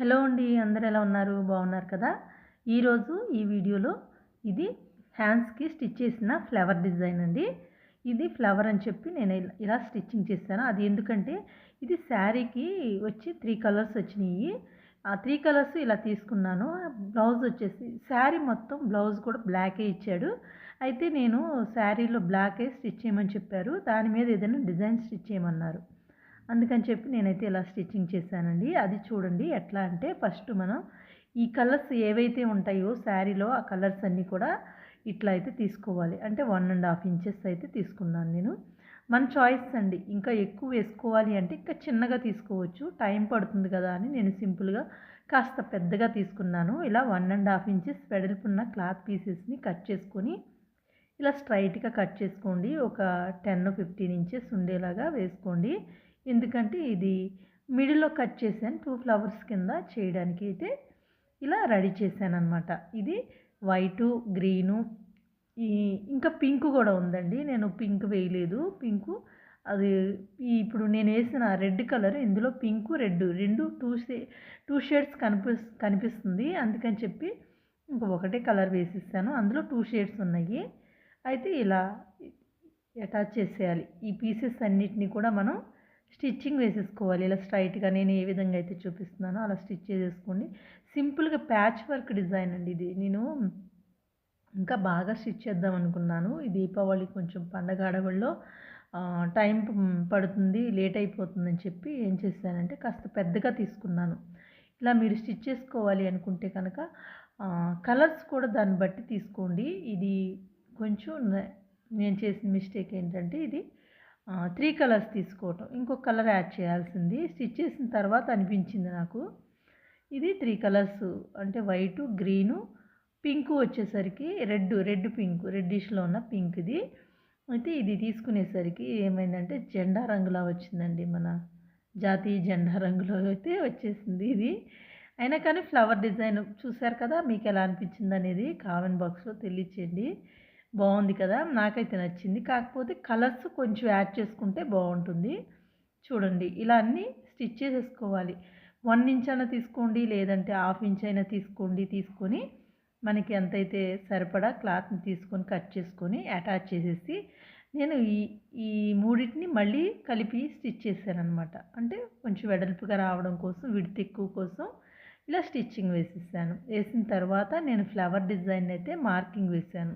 Hello అండి అందరు ఎలా ఉన్నారు? బాగున్నారు కదా? ఈరోజు ఈ వీడియోలో ఇది హ్యాండ్స్కి స్టిచ్ చేసిన ఫ్లవర్ డిజైన్ అండి. ఇది ఫ్లవర్ అని చెప్పి నేను ఇలా- ఇలా స్టిచ్చింగ్ చేశాను. అది ఎందుకంటే ఇది శారీకి వచ్చి త్రీ కలర్స్ వచ్చినాయి. ఆ త్రీ కలర్స్ ఇలా తీసుకున్నాను. బ్లౌజ్ వచ్చేసి శారీ మొత్తం బ్లౌజ్ కూడా బ్లాకే ఇచ్చాడు. అయితే నేను శారీలో బ్లాకే స్టిచ్ చేయమని చెప్పారు. దాని మీద ఏదైనా డిజైన్ స్టిచ్ చేయమన్నారు. అందుకని చెప్పి నేనైతే ఇలా స్టిచ్చింగ్ చేశానండి. అది చూడండి ఎట్లా అంటే ఫస్ట్ మనం ఈ కలర్స్ ఏవైతే ఉంటాయో శారీలో ఆ కలర్స్ అన్నీ కూడా ఇట్లా అయితే తీసుకోవాలి. అంటే వన్ అండ్ హాఫ్ ఇంచెస్ అయితే తీసుకున్నాను నేను. మన చాయిస్ అండి. ఇంకా ఎక్కువ వేసుకోవాలి అంటే ఇంకా చిన్నగా తీసుకోవచ్చు. టైం పడుతుంది కదా అని నేను సింపుల్గా కాస్త పెద్దగా తీసుకున్నాను. ఇలా వన్ అండ్ హాఫ్ ఇంచెస్ వెడల్పున్న క్లాత్ పీసెస్ని కట్ చేసుకొని ఇలా స్ట్రైట్గా కట్ చేసుకోండి. ఒక టెన్ ఫిఫ్టీన్ ఇంచెస్ ఉండేలాగా వేసుకోండి. ఎందుకంటే ఇది మిడిల్లో కట్ చేశాను టూ ఫ్లవర్స్ కింద చేయడానికి అయితే ఇలా రెడీ చేశాను అనమాట ఇది వైటు గ్రీను ఈ ఇంకా పింక్ కూడా ఉందండి. నేను పింక్ వేయలేదు. పింకు అది ఇప్పుడు నేను వేసిన రెడ్ కలర్ ఇందులో పింకు రెడ్ రెండు టూ షే టూ షేడ్స్ కనిపి కనిపిస్తుంది. అందుకని చెప్పి ఇంక ఒకటే కలర్ వేసిస్తాను అందులో టూ షేడ్స్ ఉన్నాయి. అయితే ఇలా అటాచ్ చేసేయాలి. ఈ పీసెస్ అన్నిటినీ కూడా మనం స్టిచ్చింగ్ వేసేసుకోవాలి. ఇలా స్ట్రైట్గా నేను ఏ విధంగా అయితే చూపిస్తున్నానో అలా స్టిచ్ చేసేసుకోండి. సింపుల్గా ప్యాచ్ వర్క్ డిజైన్ అండి ఇది. నేను ఇంకా బాగా స్టిచ్ చేద్దాం అనుకున్నాను. ఈ దీపావళి కొంచెం పండగ అడవుల్లో టైం పడుతుంది లేట్ అయిపోతుందని చెప్పి ఏం చేశానంటే కాస్త పెద్దగా తీసుకున్నాను. ఇలా మీరు స్టిచ్ చేసుకోవాలి అనుకుంటే కనుక కలర్స్ కూడా దాన్ని బట్టి తీసుకోండి. ఇది కొంచెం నేను చేసిన మిస్టేక్ ఏంటంటే ఇది త్రీ కలర్స్ తీసుకోవటం. ఇంకొక కలర్ యాడ్ చేయాల్సింది. స్టిచ్ చేసిన తర్వాత అనిపించింది నాకు. ఇది త్రీ కలర్స్ అంటే వైటు గ్రీను పింక్ వచ్చేసరికి రెడ్ రెడ్ పింక్ రెడ్డిష్లో ఉన్న పింక్ ఇది. అయితే ఇది తీసుకునేసరికి ఏమైందంటే జెండా రంగులా వచ్చిందండి మన జాతీయ జెండా రంగులో అయితే వచ్చేసింది ఇది. అయినా కానీ ఫ్లవర్ డిజైన్ చూశారు కదా మీకు ఎలా అనిపించింది అనేది కామెంట్ బాక్స్లో తెలియచేయండి. బాగుంది కదా? నాకైతే నచ్చింది. కాకపోతే కలర్స్ కొంచెం యాడ్ చేసుకుంటే బాగుంటుంది. చూడండి ఇలా అన్నీ స్టిచ్ చేసేసుకోవాలి. వన్ ఇంచ్ అయినా తీసుకోండి లేదంటే హాఫ్ ఇంచ్ అయినా తీసుకోండి తీసుకొని మనకి ఎంతైతే సరిపడా క్లాత్ని తీసుకొని కట్ చేసుకొని అటాచ్ చేసేసి నేను ఈ ఈ మూడింటిని మళ్ళీ కలిపి స్టిచ్ చేశాను అనమాట అంటే కొంచెం వెడల్పుగా రావడం కోసం విడత్ ఎక్కువ కోసం ఇలా స్టిచ్చింగ్ వేసేసాను. వేసిన తర్వాత నేను ఫ్లవర్ డిజైన్ అయితే మార్కింగ్ వేశాను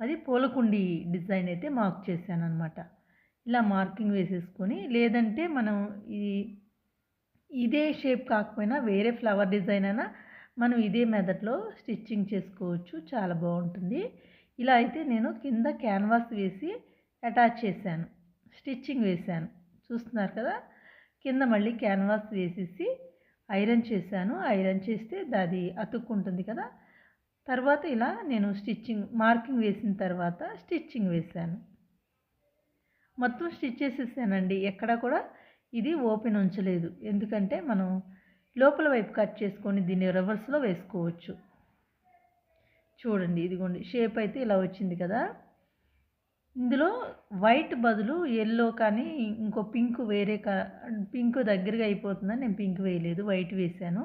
అది పూలకుండి డిజైన్ అయితే మార్క్ చేశాను అనమాట ఇలా మార్కింగ్ వేసేసుకొని లేదంటే మనం ఈ ఇదే షేప్ కాకపోయినా వేరే ఫ్లవర్ డిజైన్ అయినా మనం ఇదే మెథడ్లో స్టిచ్చింగ్ చేసుకోవచ్చు. చాలా బాగుంటుంది. ఇలా అయితే నేను కింద క్యాన్వాస్ వేసి అటాచ్ చేశాను. స్టిచ్చింగ్ వేశాను. చూస్తున్నారు కదా? కింద మళ్ళీ క్యాన్వాస్ వేసేసి ఐరన్ చేశాను. ఐరన్ చేస్తే అది అతుక్కుంటుంది కదా? తర్వాత ఇలా నేను స్టిచ్చింగ్ మార్కింగ్ వేసిన తర్వాత స్టిచ్చింగ్ వేశాను. మొత్తం స్టిచ్ చేసేసానండి. ఎక్కడ కూడా ఇది ఓపెన్ ఉంచలేదు. ఎందుకంటే మనం లోపల వైపు కట్ చేసుకొని దీన్ని రివర్స్లో వేసుకోవచ్చు. చూడండి ఇదిగోండి షేప్ అయితే ఇలా వచ్చింది కదా. ఇందులో వైట్ బదులు ఎల్లో కానీ ఇంకో పింక్ వేరే కా పింక్ దగ్గరగా అయిపోతుందని నేను పింక్ వేయలేదు వైట్ వేసాను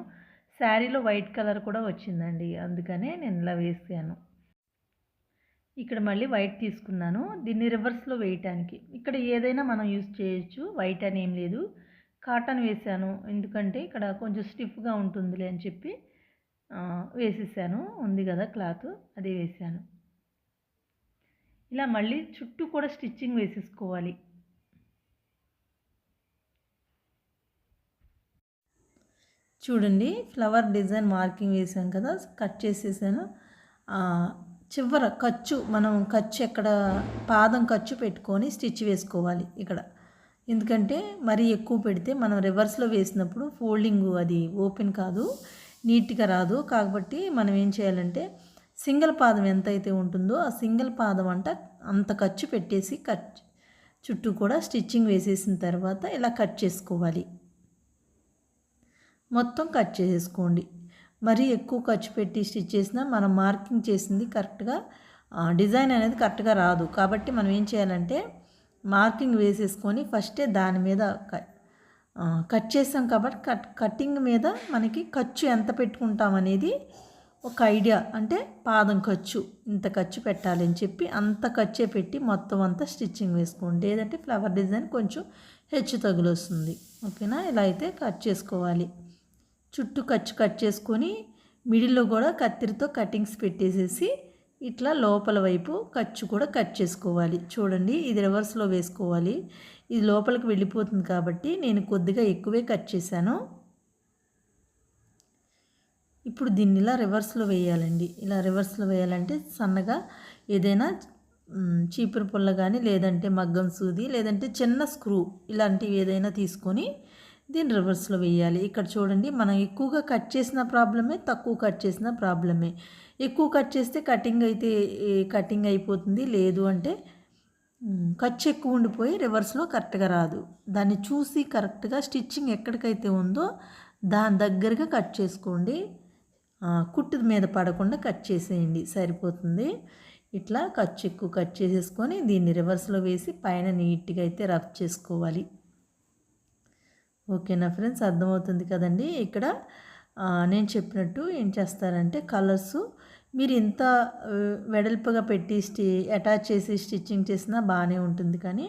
శారీలో వైట్ కలర్ కూడా వచ్చిందండి. అందుకనే నేను ఇలా వేసాను. ఇక్కడ మళ్ళీ వైట్ తీసుకున్నాను. దీన్ని రివర్స్లో వేయటానికి. ఇక్కడ ఏదైనా మనం యూజ్ చేయొచ్చు. వైట్ అని ఏం లేదు. కాటన్ వేసాను. ఎందుకంటే ఇక్కడ కొంచెం స్టిఫ్గా ఉంటుందిలే అని చెప్పి వేసేసాను. ఉంది కదా క్లాత్ అది వేసాను. ఇలా మళ్ళీ చుట్టూ కూడా స్టిచ్చింగ్ వేసేసుకోవాలి. చూడండి ఫ్లవర్ డిజైన్ మార్కింగ్ వేసాం కదా కట్ చేసేసాను. చివర ఖర్చు మనం ఖర్చు ఎక్కడ పాదం ఖర్చు పెట్టుకొని స్టిచ్ వేసుకోవాలి ఇక్కడ. ఎందుకంటే మరీ ఎక్కువ పెడితే మనం రివర్స్లో వేసినప్పుడు ఫోల్డింగ్ అది ఓపెన్ కాదు నీట్గా రాదు. కాబట్టి మనం ఏం చేయాలంటే సింగిల్ పాదం ఎంత అయితే ఉంటుందో ఆ సింగిల్ పాదం అంట అంత ఖర్చు పెట్టేసి కట్ చుట్టూ కూడా స్టిచ్చింగ్ వేసేసిన తర్వాత ఇలా కట్ చేసుకోవాలి. మొత్తం కట్ చేసేసుకోండి. మరీ ఎక్కువ ఖర్చు పెట్టి స్టిచ్ చేసినా మనం మార్కింగ్ చేసింది కరెక్ట్గా డిజైన్ అనేది కరెక్ట్గా రాదు. కాబట్టి మనం ఏం చేయాలంటే మార్కింగ్ వేసేసుకొని ఫస్టే దాని మీద క- కట్ చేసాం కాబట్టి కట్ కటింగ్ మీద మనకి ఖర్చు ఎంత పెట్టుకుంటాం అనేది ఒక ఐడియా. అంటే పాదం ఖర్చు ఇంత ఖర్చు పెట్టాలి అని చెప్పి అంత ఖర్చే పెట్టి మొత్తం అంతా స్టిచ్చింగ్ వేసుకోండి. లేదంటే ఫ్లవర్ డిజైన్ కొంచెం హెచ్చు తగులు వస్తుంది ఓకేనా? ఇలా అయితే కట్ చేసుకోవాలి. చుట్టూ ఖర్చు కట్ చేసుకొని మిడిల్లో కూడా కత్తిరితో కటింగ్స్ పెట్టేసేసి ఇట్లా లోపల వైపు ఖర్చు కూడా కట్ చేసుకోవాలి. చూడండి ఇది రివర్స్లో వేసుకోవాలి. ఇది లోపలికి వెళ్ళిపోతుంది కాబట్టి నేను కొద్దిగా ఎక్కువే కట్ చేశాను. ఇప్పుడు దీన్ని ఇలా రివర్స్లో వేయాలండి. ఇలా రివర్స్లో వేయాలంటే సన్నగా ఏదైనా చీపురు పుల్ల కానీ లేదంటే మగ్గం సూది లేదంటే చిన్న స్క్రూ ఇలాంటివి ఏదైనా తీసుకొని దీన్ని రివర్స్లో వేయాలి. ఇక్కడ చూడండి మనం ఎక్కువగా కట్ చేసిన ప్రాబ్లమే తక్కువ కట్ చేసిన ప్రాబ్లమే. ఎక్కువ కట్ చేస్తే కటింగ్ అయితే కటింగ్ అయిపోతుంది. లేదు అంటే ఖర్చు ఎక్కువ ఉండిపోయి రివర్స్లో కరెక్ట్గా రాదు. దాన్ని చూసి కరెక్ట్గా స్టిచ్చింగ్ ఎక్కడికైతే ఉందో దాని దగ్గరగా కట్ చేసుకోండి. కుట్టు మీద పడకుండా కట్ చేసేయండి. సరిపోతుంది. ఇట్లా ఖర్చు ఎక్కువ కట్ చేసేసుకొని దీన్ని రివర్స్లో వేసి పైన నీట్గా అయితే రఫ్ చేసుకోవాలి. ఓకేనా ఫ్రెండ్స్? అర్థమవుతుంది కదండి. ఇక్కడ నేను చెప్పినట్టు ఏం చేస్తారంటే కలర్స్ మీరు ఇంత వెడల్పుగా పెట్టి స్టి అటాచ్ చేసి స్టిచ్చింగ్ చేసినా బాగానే ఉంటుంది. కానీ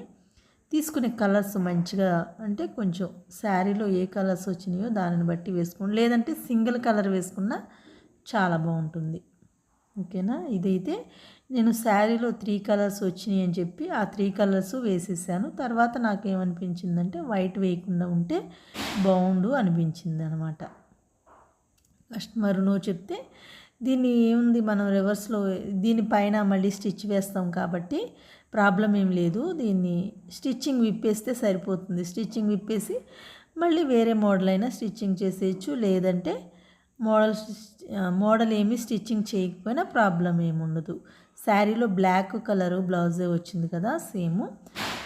తీసుకునే కలర్స్ మంచిగా అంటే కొంచెం శారీలో ఏ కలర్స్ వచ్చినాయో దానిని బట్టి వేసుకోండి. లేదంటే సింగిల్ కలర్ వేసుకున్నా చాలా బాగుంటుంది. ఓకేనా? ఇదైతే నేను శారీలో త్రీ కలర్స్ వచ్చినాయి అని చెప్పి ఆ త్రీ కలర్స్ వేసేసాను. తర్వాత నాకేమనిపించిందంటే వైట్ వేయకుండా ఉంటే బాగుండు అనిపించింది అనమాట కస్టమర్ నువ్వు చెప్తే దీన్ని ఏముంది మనం రివర్స్లో దీనిపైన మళ్ళీ స్టిచ్ వేస్తాం కాబట్టి ప్రాబ్లం ఏం లేదు. దీన్ని స్టిచ్చింగ్ విప్పేస్తే సరిపోతుంది. స్టిచ్చింగ్ విప్పేసి మళ్ళీ వేరే మోడల్ అయినా స్టిచ్చింగ్ చేసేయచ్చు. లేదంటే మోడల్ మోడల్ ఏమి స్టిచ్చింగ్ చేయకపోయినా ప్రాబ్లం ఏముండదు. శారీలో బ్లాక్ కలరు బ్లౌజే వచ్చింది కదా సేమ్.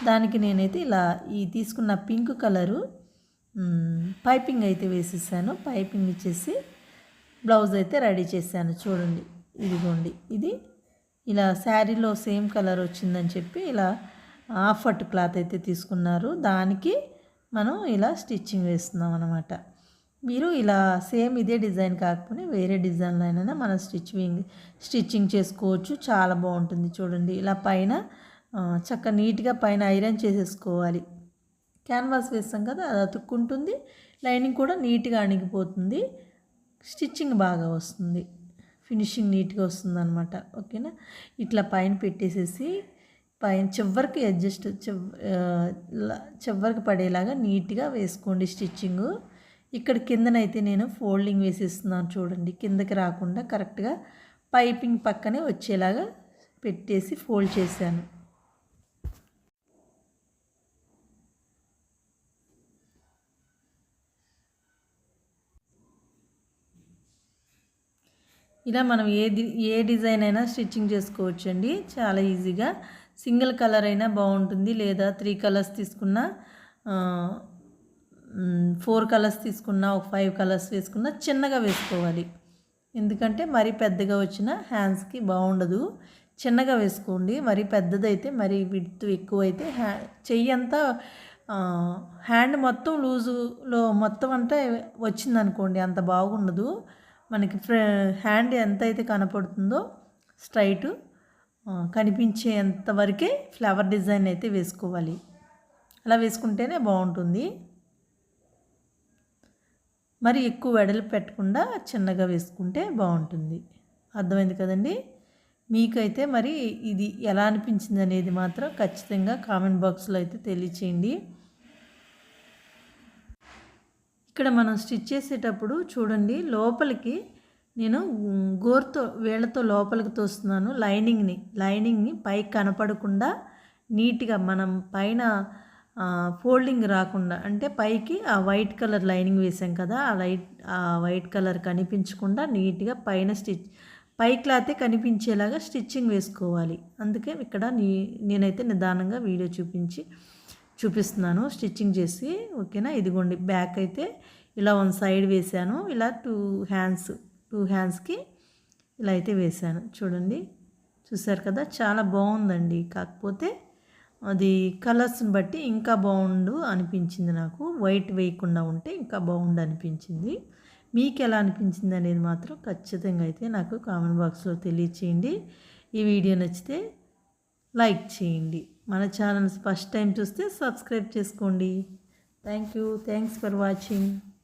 దానికి నేనైతే ఇలా ఈ తీసుకున్న పింక్ కలరు పైపింగ్ అయితే వేసేసాను. పైపింగ్ ఇచ్చేసి బ్లౌజ్ అయితే రెడీ చేశాను. చూడండి ఇదిగోండి ఇది. ఇలా శారీలో సేమ్ కలర్ వచ్చిందని చెప్పి ఇలా ఆఫర్ట్ క్లాత్ అయితే తీసుకున్నారు. దానికి మనం ఇలా స్టిచ్చింగ్ వేస్తున్నాం అనమాట మీరు ఇలా సేమ్ ఇదే డిజైన్ కాకపోతే వేరే డిజైన్లో అయినా మనం స్టిచ్చింగ్ స్టిచ్చింగ్ చేసుకోవచ్చు. చాలా బాగుంటుంది చూడండి. ఇలా పైన చక్క నీట్గా పైన ఐరన్ చేసేసుకోవాలి. క్యాన్వాస్ వేస్తాం కదా అది అతుక్కుంటుంది. లైనింగ్ కూడా నీట్గా అణిగిపోతుంది. స్టిచ్చింగ్ బాగా వస్తుంది. ఫినిషింగ్ నీట్గా వస్తుంది అనమాట ఓకేనా? ఇట్లా పైన పెట్టేసేసి పైన చివరికి అడ్జస్ట్ చివ్ చివరికి పడేలాగా నీట్గా వేసుకోండి స్టిచ్చింగ్. ఇక్కడ కిందనైతే నేను ఫోల్డింగ్ వేసేస్తున్నాను చూడండి. కిందకి రాకుండా కరెక్ట్గా పైపింగ్ పక్కనే వచ్చేలాగా పెట్టేసి ఫోల్డ్ చేశాను. ఇలా మనం ఏ ఏ డిజైన్ అయినా స్టిచ్చింగ్ చేసుకోవచ్చు అండి చాలా ఈజీగా. సింగిల్ కలర్ అయినా బాగుంటుంది. లేదా త్రీ కలర్స్ తీసుకున్నా ఫోర్ కలర్స్ తీసుకున్నా ఒక ఫైవ్ కలర్స్ వేసుకున్నా చిన్నగా వేసుకోవాలి. ఎందుకంటే మరీ పెద్దగా వచ్చిన హ్యాండ్స్కి బాగుండదు. చిన్నగా వేసుకోండి. మరి పెద్దదైతే మరి విడ్త్ ఎక్కువ అయితే హ్యా చెయ్యి అంతా హ్యాండ్ మొత్తం లూజులో మొత్తం అంతా వచ్చిందనుకోండి అంత బాగుండదు. మనకి ఫ్ర హ్యాండ్ ఎంత అయితే కనపడుతుందో స్ట్రైట్ కనిపించేంత వరకే ఫ్లవర్ డిజైన్ అయితే వేసుకోవాలి. అలా వేసుకుంటేనే బాగుంటుంది. మరి ఎక్కువ వెడలు పెట్టకుండా చిన్నగా వేసుకుంటే బాగుంటుంది. అర్థమైంది కదండి? మీకైతే మరి ఇది ఎలా అనిపించింది అనేది మాత్రం ఖచ్చితంగా కామెంట్ బాక్స్లో అయితే తెలియచేయండి. ఇక్కడ మనం స్టిచ్ చేసేటప్పుడు చూడండి లోపలికి నేను గోరుతో వీళ్ళతో లోపలికి తోస్తున్నాను లైనింగ్ని. లైనింగ్ని పైకి కనపడకుండా నీట్గా మనం పైన ఫోల్డింగ్ రాకుండా అంటే పైకి ఆ వైట్ కలర్ లైనింగ్ వేసాం కదా ఆ లైట్ ఆ వైట్ కలర్ కనిపించకుండా నీట్గా పైన స్టిచ్ పై క్లాతే కనిపించేలాగా స్టిచ్చింగ్ వేసుకోవాలి. అందుకే ఇక్కడ నీ నేనైతే నిదానంగా వీడియో చూపించి చూపిస్తున్నాను స్టిచ్చింగ్ చేసి ఓకేనా? ఇదిగోండి బ్యాక్ అయితే ఇలా వన్ సైడ్ వేసాను ఇలా టూ హ్యాండ్స్ టూ హ్యాండ్స్కి ఇలా అయితే వేసాను. చూడండి చూసారు కదా? చాలా బాగుందండి. కాకపోతే అది కలర్స్ని బట్టి ఇంకా బాగుండు అనిపించింది నాకు. వైట్ వేయకుండా ఉంటే ఇంకా బాగుండు అనిపించింది. మీకు ఎలా అనిపించింది అనేది మాత్రం ఖచ్చితంగా అయితే నాకు కామెంట్ బాక్స్లో తెలియచేయండి. ఈ వీడియో నచ్చితే లైక్ చేయండి. మన ఛానల్స్ ఫస్ట్ టైం చూస్తే సబ్స్క్రైబ్ చేసుకోండి. Thank you thanks for watching